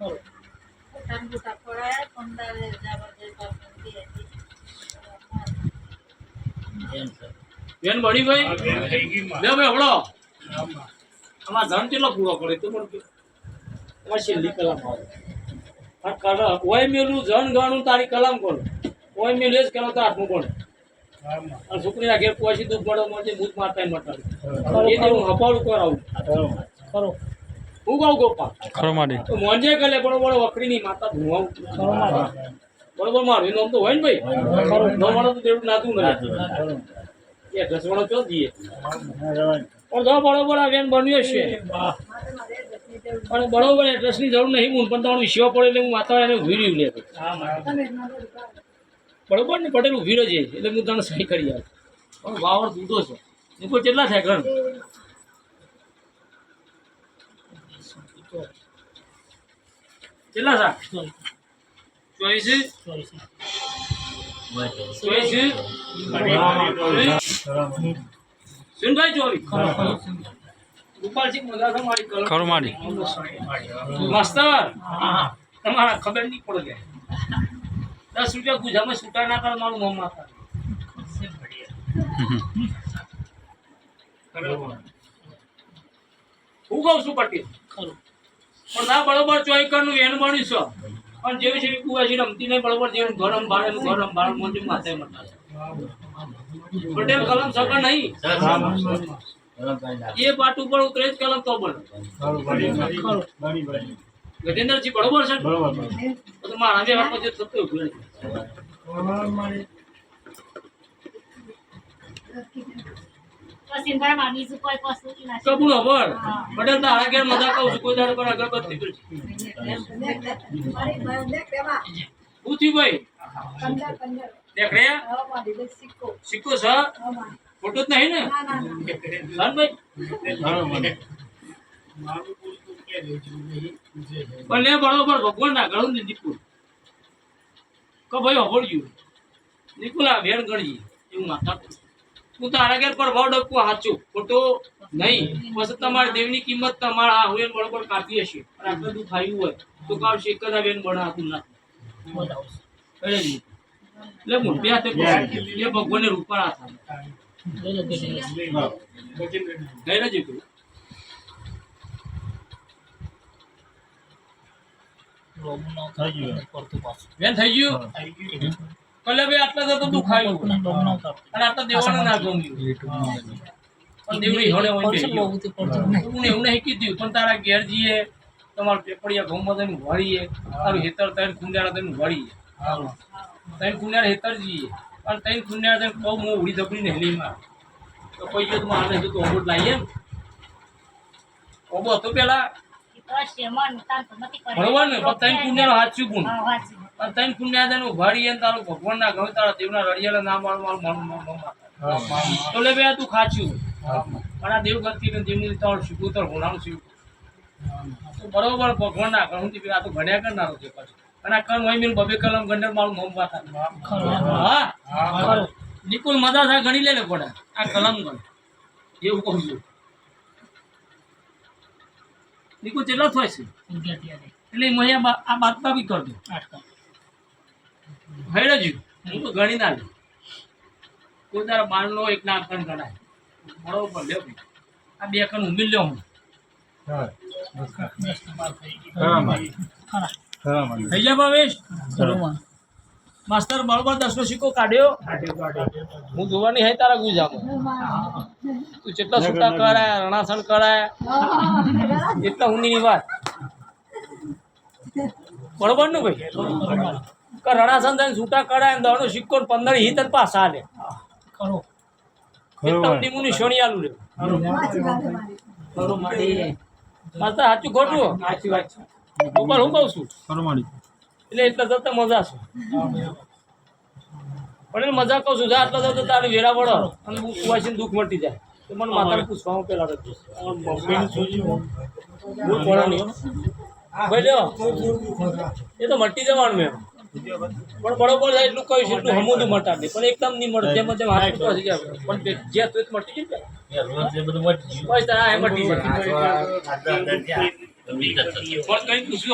ટાંગુટા બળી. બેન બળીભાઈ લે ભાઈ હવળો. આમાં ધન કેટલો પૂરો કરે તો પણ કે. તમારી છેલ્લી કલામ આવે. આ કલા ઓય મેલું જન ગાણું તારી કલામ કોણ? ઓય મેલું એ જ કરો તો આઠમું કોણ? અને છોકરી ઘેર પહોંચી દુઃખ મળે મને ભૂત મારતા મટાડી એ દે હું હપાડું કરાવું. ખરો હું ગોપાલ. ગોપા ખરો માડી તો મોંજે ગલે બરોબર વકરીની માતા ધુવાવું ખરો બરોબર મારું એનું આમ તો હોય ને ભાઈ? નો મળે તો તેવું નાતું નથી એ ઘસવાળો ચો દીએ પણ જો બરોબર આ વેન બન્યો છે પણ બરોબર એડ્રેસની જરૂર નહીં હું પણ તમારું વિશ્વ પડે એટલે હું વાતાવરણ એને ઊભી રહ્યું લે બરોબર ને પટેલ ઊભી રહ્યો છે એટલે હું તને સહી કરી આવું પણ વાવર દૂધો છે. એ કોઈ કેટલા થાય ઘણ કેટલા થા ચોવીસ. ચોવીસ. સુનભાઈ ચોવીસ. ગોપાલસિંહ મજા મારી કલમ. ખરો માસ્તર તમારા ખબર નહીં પડે દસ રૂપિયા ગુજામાં છૂટા ના કરે મારું મોં માતા હું કહું છું પટેલ. ખરું. પણ ના બરોબર ચોઈકરનું વેણ બન્યું છે. પણ જેવી છે કુવાસી રમતી નહીં બરોબર જેવું ગરમ ભાડે ગરમ ભાડે મોજે માથે મટા પટેલ કલમ સગા નહીં. એ પાટ ઉપર ઉતરે જ કલમ તો બોલ. ગજેન્દ્રજી બરોબર છે તો મારા જે હાથમાં જે થતું પછી ભાઈ. કબૂલ હબર પટેલ તારા ઘેર મજા કહું છું, કોઈ દાડો પર અગરબત્તી હું થયું ભાઈ. દેખ સિક્કો છે? ખોટું જ નહીં ને? ધનભાઈ પણ લે બરોબર ભગવાન ના ગણું ને દીકુલ કે ભાઈ હોબળ્યું નિકુલ આ વેર ગણજી એવું માથા હું તારા ઘેર પર ભાવ આપવું સાચું. ખોટો નહીં. પછી તમારી દેવની કિંમત તમારા આ હુએન બળબળ કાપી હશે. આટલું આવ્યું હોય. તો કાવ શેકદા બેન બનાતું ના. એટલે ના એટલે મોટે હાથે એ ભગવાનને રૂપાળા લો. ગઈ નથી તું થઈ ગયું. થાય પડતું પાછું. બેન થઈ ગયું? કલે ભાઈ આટલા તો દુઃખ આવ્યું લોકોને રોમનું નામ થાય. અને આટલા દેવાને ના ગમ્યું પણ દેવડી હણે હોય. હું. એવું નહીં કીધું. પણ તારા ઘેર જઈએ. તમારા પેપડિયા ઘઉંમાં થઈને વળીએ. તારું હેતર ત્રણ ખુંડિયાળા થઈને વળીએ. ત્રણ ખુંડિયાળા હેતર જઈએ. અને ત્રણ થઈને બહુ મોં ઉડી ધપડી ને હેલીમાં તો કોઈ જો તું આને તો ઓબોટ લાવીએ ઓબો હતો પેલા. બરોબર ને ત્રણ ગુણ. વાળીએ ને તારા દેવના મારું મારું મારું તો લે બે તું ખાચ્યું પણ આ દેવગતિ ને દેવની તારું શીખવું તારું હોનાનું શીખવું બરોબર ભગવાન ના કરું થી આ તો ઘડ્યા કરનારો છે પાછું. અને આ કણ હોય બબે કલમ ગંડર મારું મોમ વાતા. નિકુલ મજા થાય ગણી લે ને પડે આ કલમ ગણ. એવું કહું છું. નિકુલ કેટલા થાય છે? એટલે મને આ બા- આ બાતમાં બી કરજો આઠ જ હું તો ગણી ના લઉં. કોઈ તારા બારનો એક ના કણ ગણાય. બરોબર લે ભાઈ. આ બે કણ ઉમેર લ્યો હું. થઈ ગઈ. જાય ભાવેશ? ખરું. માસ્તર બરોબર દસમો સિક્કો કાઢ્યો. હું જોવાની હે તારા ગુજામાં. તું જેટલા છૂટા કરાય રણાસણ કરાય એટલા ઊંડી વાત. બરોબરનું ભાઈ? કે રણાસણ થઈને છૂટા કરાય દોડનો સિક્કો પંદર હિત જ પાછા આલે. ખરું. એટલા ઊંડી મુની શોણી આલુ રે માસ્તર સાચું ખોટું. સાચી વાત છે. હું કહું છું? ખરો માડી એટલે એટલા જતા મજા છે પણ એને મજા કહું છું જા આટલા જતા તારે વેરા વળો અને હું દુઃખ મટી જાય તો મને માતાને પૂછવાનું પેલા રજો ભાઈ લ્યો એ તો મટી જવાનું મેં પણ બરોબર થાય એટલું કહ્યું છે એટલું હમું મટા દે પણ એકદમ નહીં મળે જેમ તેમ હાથ પહોંચી જાય પણ જે તો એ મટી જાય બધું મટી જાય પણ કઈ પૂછ્યું